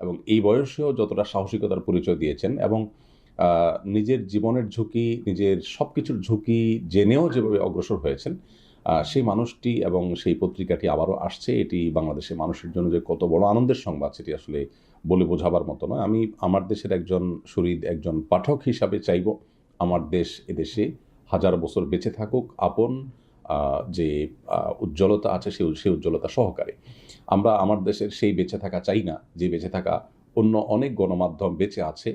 এবং এই বয়সেও যতটা সাহসিকতার পরিচয় দিয়েছেন এবং নিজের জীবনের ঝুঁকি, নিজের সব কিছুর ঝুঁকি জেনেও যেভাবে অগ্রসর হয়েছেন সেই মানুষটি এবং সেই পত্রিকাটি আবারও আসছে। এটি বাংলাদেশের মানুষের জন্য যে কত বড় আনন্দের সংবাদ সেটি আসলে বলে বোঝাবার মতো নয়। আমি আমার দেশের একজন শরীর একজন পাঠক হিসাবে চাইব। আমার দেশ এদেশে হাজার বছর বেঁচে থাকুক। আপন যে উজ্জ্বলতা আছে সেই সেই উজ্জ্বলতা সহকারে। আমরা আমার দেশের সেই বেঁচে থাকা চাই না, যে বেঁচে থাকা অন্য অনেক গণমাধ্যম বেঁচে আছে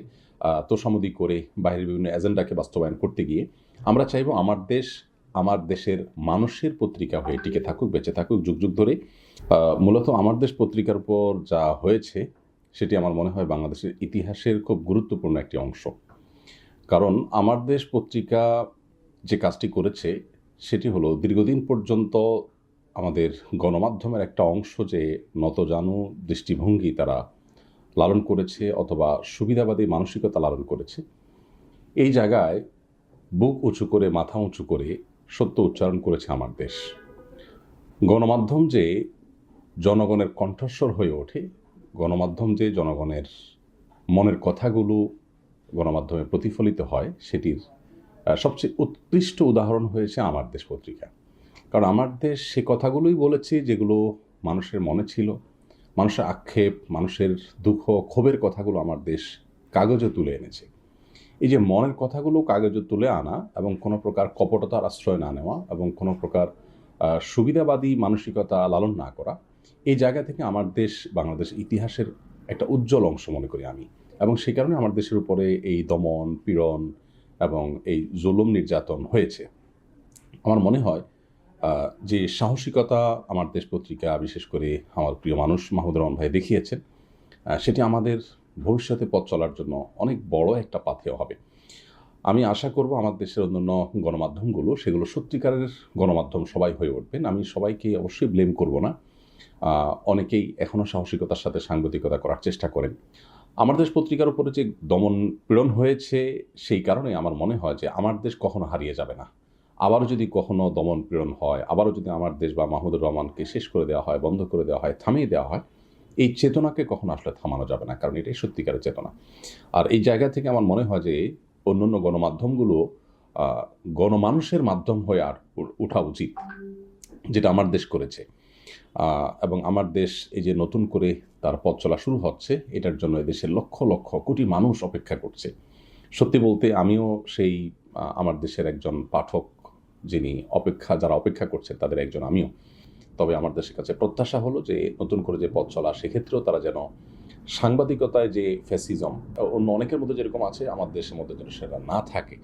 তোষামোদি করে বাইরের বিভিন্ন এজেন্ডাকে বাস্তবায়ন করতে গিয়ে। আমরা চাইব আমার দেশ, আমার দেশের মানুষের পত্রিকা হয়ে টিকে থাকুক, বেঁচে থাকুক, যুগ যুগ ধরে। মূলত আমার দেশ পত্রিকার উপর যা হয়েছে, সেটি আমার মনে হয় বাংলাদেশের ইতিহাসের খুব গুরুত্বপূর্ণ একটি অংশ। কারণ আমার দেশ পত্রিকা যে কাজটি করেছে সেটি হলো, দীর্ঘদিন পর্যন্ত আমাদের গণমাধ্যমের একটা অংশ যে নতজানু দৃষ্টিভঙ্গি তারা লালন করেছে অথবা সুবিধাবাদী মানসিকতা লালন করেছে। এই জায়গায় বুক উঁচু করে, মাথা উঁচু করে সত্য উচ্চারণ করেছে আমার দেশ। গণমাধ্যম যে জনগণের কণ্ঠস্বর হয়ে ওঠে, গণমাধ্যম যে জনগণের মনের কথাগুলো গণমাধ্যমে প্রতিফলিত হয়, সেটির সবচেয়ে উৎকৃষ্ট উদাহরণ হয়েছে আমার দেশ পত্রিকা। কারণ আমার দেশ সে কথাগুলোই বলেছে যেগুলো মানুষের মনে ছিল। মানুষের আক্ষেপ, মানুষের দুঃখ, ক্ষোভের কথাগুলো আমার দেশ কাগজে তুলে এনেছে। এই যে মনের কথাগুলো কাগজে তুলে আনা এবং কোনো প্রকার কপটতার আশ্রয় না নেওয়া এবং কোনো প্রকার সুবিধাবাদী মানসিকতা লালন না করা, এই জায়গা থেকে আমার দেশ বাংলাদেশ ইতিহাসের একটা উজ্জ্বল অংশ মনে করি আমি। এবং সেই কারণে আমার দেশের উপরে এই দমন, পীড়ন এবং এই জুলুম নির্যাতন হয়েছে। আমার মনে হয় যে সাহসিকতা আমার দেশ পত্রিকা, বিশেষ করে আমার প্রিয় মানুষ মাহমুদ রহমান ভাই দেখিয়েছেন সেটি আমাদের ভবিষ্যতে পথ চলার জন্য অনেক বড় একটা পাথেয় হবে। আমি আশা করব আমার দেশের অন্যান্য গণমাধ্যমগুলো সেগুলো সত্যিকারের গণমাধ্যম সবাই হয়ে উঠবেন। আমি সবাইকে অবশ্যই ব্লেম করব না। অনেকেই এখনও সাহসিকতার সাথে সাংবাদিকতা করার চেষ্টা করেন। আমার দেশ পত্রিকার উপরে যে দমন পীড়ন হয়েছে, সেই কারণে আমার মনে হয় যে আমার দেশ কখনো হারিয়ে যাবে না। আবারও যদি কখনো দমন পীড়ন হয়, আবারও যদি আমার দেশ বা মাহমুদুর রহমানকে শেষ করে দেওয়া হয়, বন্ধ করে দেওয়া হয়, থামিয়ে দেওয়া হয়, এই চেতনাকে কখনো আসলে থামানো যাবে না, কারণ এটাই সত্যিকারের চেতনা। আর এই জায়গা থেকে আমার মনে হয় যে অন্যান্য গণমাধ্যমগুলো গণমানুষের মাধ্যম হয়ে আর উ- ওঠা উচিত, যেটা আমার দেশ করেছে। এবং আমার দেশ এই যে নতুন করে তার পথ চলা শুরু হচ্ছে, এটার জন্য দেশের লক্ষ লক্ষ কোটি মানুষ অপেক্ষা করছে। সত্যি বলতে আমিও সেই আমার দেশের একজন পাঠক যিনি অপেক্ষা, যারা অপেক্ষা করছে, তাদের একজন আমিও। তবে আমার দেশের কাছে প্রত্যাশা হলো যে নতুন করে যে পথ চলা, সেক্ষেত্রেও তারা যেন সাংবাদিকতায় যে ফ্যাসিজম অন্য অনেকের মধ্যে যেরকম আছে, আমার দেশের মধ্যে যেন সেটা না থাকে।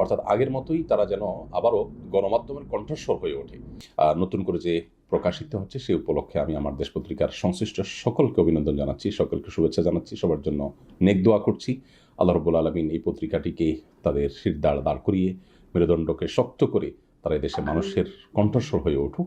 অর্থাৎ আগের মতোই তারা যেন আবারও গণমাধ্যমের কণ্ঠস্বর হয়ে ওঠে। নতুন করে যে প্রকাশিত হচ্ছে, সেই উপলক্ষে আমি আমার দেশ পত্রিকার সংশ্লিষ্ট সকলকে অভিনন্দন জানাচ্ছি, সকলকে শুভেচ্ছা জানাচ্ছি, সবার জন্য নেক দোয়া করছি। আল্লাহ রবুল আলমিন এই পত্রিকাটিকে তাদের শিরদাঁড় দাঁড় করিয়ে মেরুদণ্ডকে শক্ত করে তারা দেশে মানুষের কণ্ঠস্বর হয়ে উঠুক।